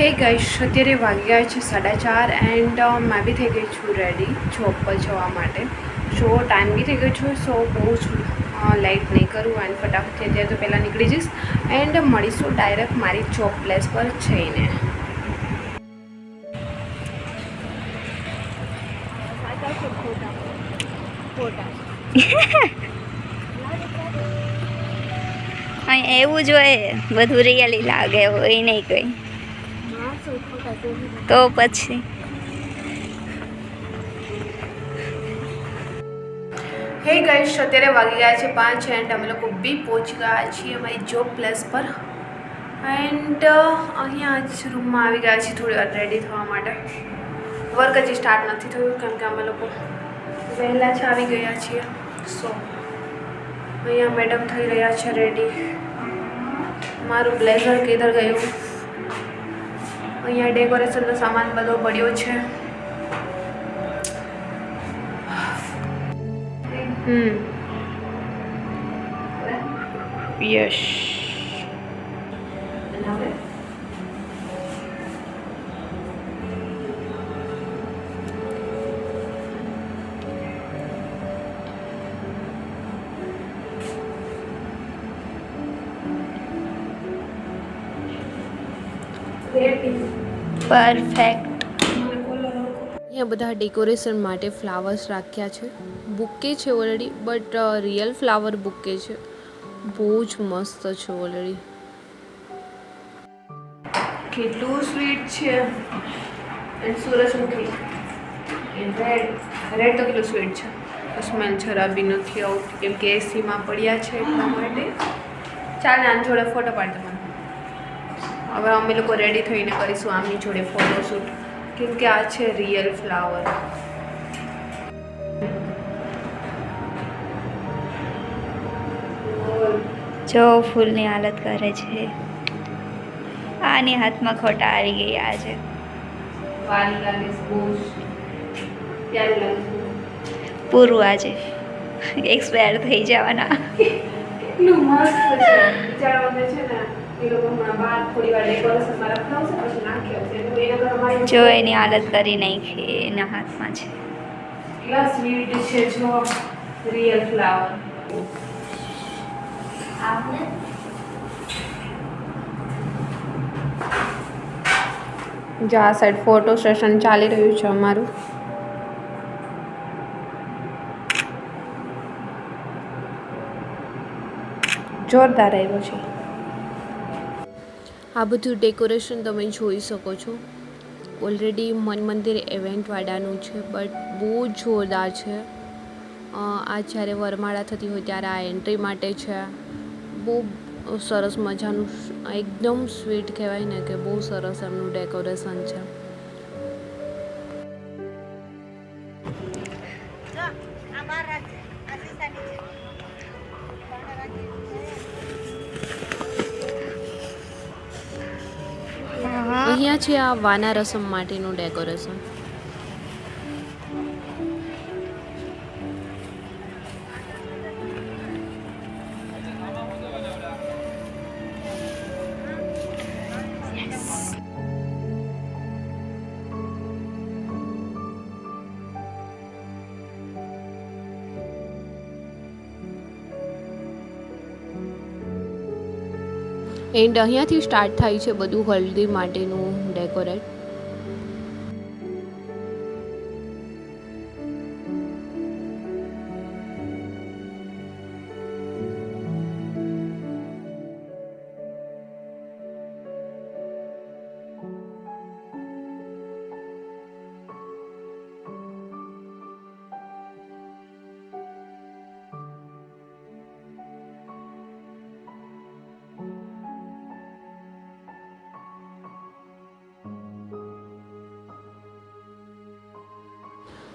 હે ગાઈશ અત્યારે વાગ્યા છે સાડા ચાર એન્ડ મેં બી થઈ ગઈ છું રેડી જોબ પર જવા માટે. સો ટાઈમ બી થઈ ગયો છું સો બહુ જ લાઇટ નહીં કરું એન્ડ ફટાફટ અત્યારે તો પહેલાં નીકળી જઈશ. એન્ડ મળીશું ડાયરેક્ટ મારી જોબ પ્લેસ પર જઈને. એવું જ હોય, બધું રિયલી લાગે, હોય નહીં કંઈ. તો પછી. હે ગાઈશ અત્યારે વાગી ગયા છે પાંચ એન્ડ અમે લોકો બી પહોંચી ગયા છીએ અમારી જોબ પ્લેસ પર. એન્ડ અહીંયા જ રૂમમાં આવી ગયા છીએ થોડી વાર રેડી થવા માટે. વર્ક હજી સ્ટાર્ટ નથી થયું કેમ કે અમે લોકો વહેલા જ આવી ગયા છીએ. સો અહીંયા મેડમ થઈ રહ્યા છે રેડી મારું બ્લેઝર કિધર ગયું. અહીંયા ડેકોરેશનનો સામાન બધો પડ્યો છે. હમ. યશ. પરફેક્ટ. અહીંયા બધા ડેકોરેશન માટે ફ્લાવર્સ રાખ્યા છે. બુકે છે already but real flower bouquet છે. બહુ જ મસ્ત છે ઓલરેડી કેટલું સ્વીટ છે. એન્ડ સૂરજમુખી એન્ડ રેડ રેડ તો કેટલું સ્વીટ છે. સ્મેલ ખરાબી નથી આવતી કેમ કે એસીમાં પડ્યા છે એટલા માટે. ચાલ આની જોડે ફોટો પાડ મને હવે અમે લોકો રેડી થઈને કરીશું આમની જોડે ફોટોશૂટ કેમ કે આ છે રિયલ ફ્લાવર જો ફૂલની હાલત કરે છે. આની હાથમાં ખોટા આવી ગઈ આજે પૂરું આજે. એક્સપાયર થઈ જવાના. કેટલું મસ્ત છે બિચારાઓને છે ને એ લોકો હમણાં બહાર થોડી વાર ડેકોરેશનમાં રખાવશે પછી નાખી આવશે એટલે એના ઘર અમારી જો એની હાલત કરી નાખી એના હાથમાં છે. જો રિયલ ફ્લાવર જો આ સાઈડ ફોટો સેશન ચાલી રહ્યું છે અમારું. જોરદાર આવ્યો છે. આ બધું ડેકોરેશન તમે જોઈ શકો છો. ઓલરેડી મન મંદિર ઇવેન્ટવાળાનું છે બટ બહુ જોરદાર છે. આ જ્યારે વરમાળા થતી હોય ત્યારે આ એન્ટ્રી માટે છે. બહુ સરસ મજાનું, એકદમ સ્વીટ કહેવાય ને કે બહુ સરસ એમનું ડેકોરેશન છે. અહીંયા છે આ વાના રસમ માટેનું ડેકોરેશન. એન્ડ અહીંયાથી સ્ટાર્ટ થાય છે બધું હલ્દી માટેનું ડેકોરેટ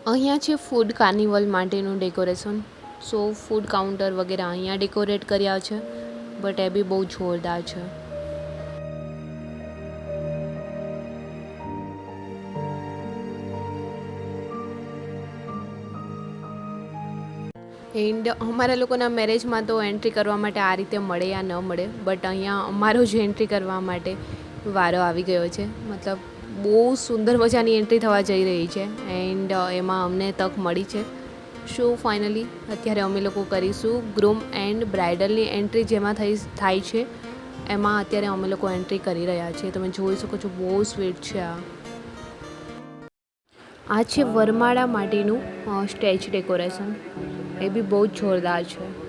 અહીંયા છે ફૂડ કાર્નિવલ માટેનું ડેકોરેશન સો ફૂડ કાઉન્ટર વગેરે અહીંયા ડેકોરેટ કર્યા છે બટ એ બી બહુ જોરદાર છે. એન્ડ અમારા લોકોના મેરેજમાં તો એન્ટ્રી કરવા માટે આ રીતે મળે યા ન મળે બટ અહીંયા અમારો જ એન્ટ્રી કરવા માટે વારો આવી ગયો છે. મતલબ બહુ સુંદર મજાની એન્ટ્રી થવા જઈ રહી છે એન્ડ એમાં અમને તક મળી છે. સો ફાઇનલી અત્યારે અમે લોકો કરીશું ગ્રૂમ એન્ડ બ્રાઇડલની એન્ટ્રી જેમાં થઈ, થાય છે. એમાં અત્યારે અમે લોકો એન્ટ્રી કરી રહ્યા છીએ. તમે જોઈ શકો છો બહુ સ્વીટ છે આ. આ છે વરમાળા માટેનું સ્ટેજ ડેકોરેશન એ બી બહુ જ જોરદાર છે.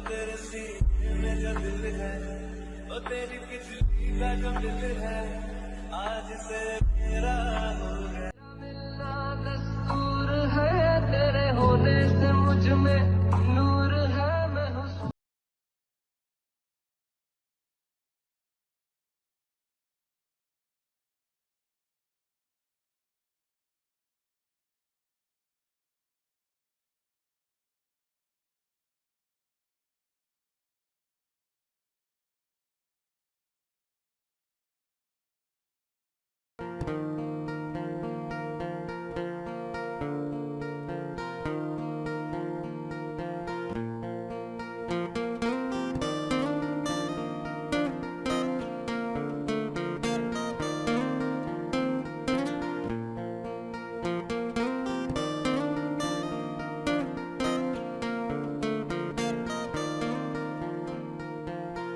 तेरे सीने जो दिल है, वो तेरी बिजली का जो दिल है, आज से मेरा है तेरे होने से मुझमें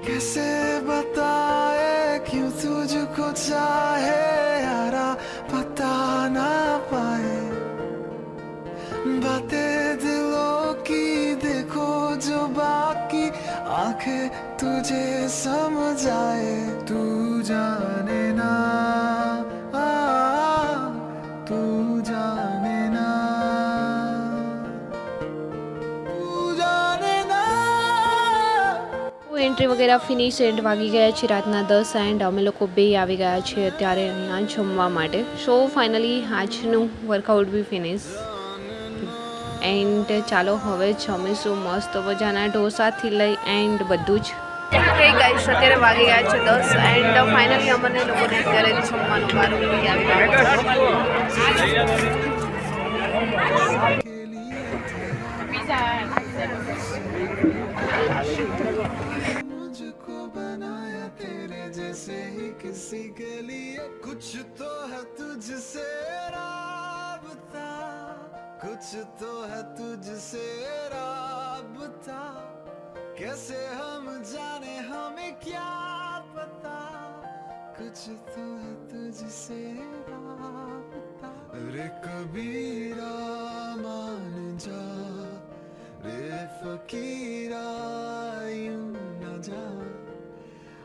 कैसे बताए क्यों तुझको चाहे यारा पता ना पाए बातें दिलों की देखो जो बाकी आंखें तुझे समझाए तू जाने ना એન્ટ્રી વગેરે ફિનિશ એન્ડ વાગી ગયા છે, રાતના દસ એન્ડ અમે લોકો બે આવી ગયા છે અત્યારે અહીંયા જમવા માટે. સો ફાઇનલી આજનું વર્કઆઉટ બી ફિનિશ એન્ડ ચાલો હવે જમીશું મસ્ત મજાના ઢોસાથી લઈ એન્ડ બધું જ. અત્યારે વાગી ગયા છે દસ એન્ડ ફાઇનલી जैसे ही किसी के लिए कुछ तो है तुझसे राबता। कुछ तो है तुझसे राबता। कैसे हम जाने, हमें क्या पता? कुछ तो है तुझसे राबता। रे कबीरा, मान जा। रे फकीरा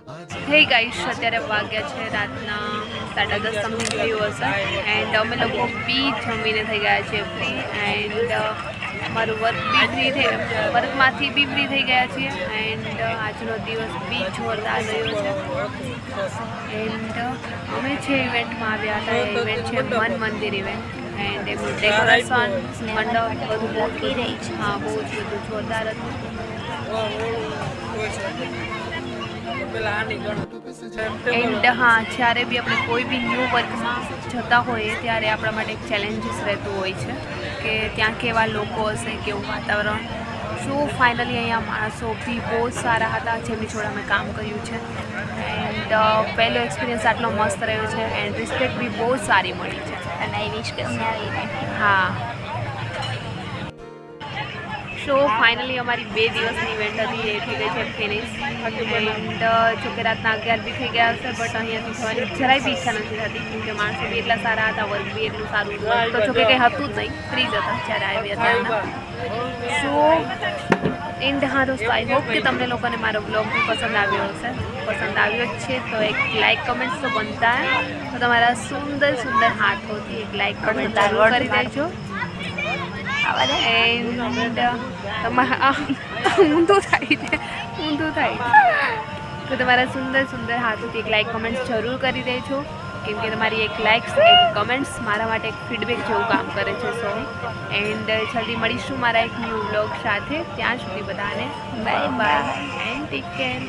હે ગાઈશ અત્યારે વાગ્યા છે રાતના સાડા દસ સમથિંગ થયું હશે. એન્ડ અમે લોકો બી જમીને થઈ ગયા છે ફ્રી એન્ડ મારું વર્ક બી ફ્રી થઈ વર્કમાંથી બી ફ્રી થઈ ગયા છીએ. એન્ડ આજનો દિવસ બી જોરદાર રહ્યો છે. એન્ડ અમે જે ઇવેન્ટમાં આવ્યા હતા ઇવેન્ટ છે મન મંદિર ઇવેન્ટ એન્ડ એમનું ડેકોરેશન મંડપ બધું લખી રહી છે. હા, બહુ જ બધું જોરદાર હતું. એન્ડ હા જ્યારે બી આપણે કોઈ બી ન્યૂ વર્કમાં જતા હોઈએ ત્યારે આપણા માટે એક ચેલેન્જીસ રહેતું હોય છે કે ત્યાં કેવા લોકો હશે કેવું વાતાવરણ. શું ફાઇનલી અહીંયા માણસો બી બહુ જ સારા હતા જેમની જોડે અમે કામ કર્યું છે. એન્ડ પહેલો એક્સપિરિયન્સ આટલો મસ્ત રહ્યો છે. એન્ડ રિસ્પેક્ટ બી બહુ સારી મળી છે. અને આઈ વિશ કે હા. સો ફાઇનલી અમારી બે દિવસની ઇવેન્ટ હતી એ થઈ ગઈ છે ફિનિશ એન્ડ જોકે રાતના અગિયાર બી થઈ ગયા હશે બટ અહીંયાથી જવાની જરાય બી ઈચ્છા નથી થતી કેમ કે માણસો બી એટલા સારા હતા વર્ક બી એટલું સારું તો જોકે કંઈ હતું જ નહીં ફ્રી જ હતા જ્યારે આવ્યા હતા સો એન્ડ હા દોસ્તો આઈ હોપ કે તમને લોકોને મારો બ્લોગ બી પસંદ આવ્યો હશે. પસંદ આવ્યો જ છે તો એક લાઇક કમેન્ટ્સ તો બનતા. હે. તો તમારા સુંદર સુંદર હાથોથી એક લાઇક કમેન્ટ જરૂર કરી દેજો. એન્ડ તમારા ઊંધું થાય છે. ઊંધું થાય તો તમારા સુંદર સુંદર હાથોથી એક લાઇક કમેન્ટ્સ જરૂર કરી દેજો. કેમ કે તમારી એક લાઇક્સ એક કમેન્ટ્સ મારા માટે એક ફીડબેક જેવું કામ કરે છે સો એન્ડ જલ્દી મળીશું મારા એક ન્યૂ બ્લોગ સાથે. ત્યાં સુધી બધાને bye bye and take care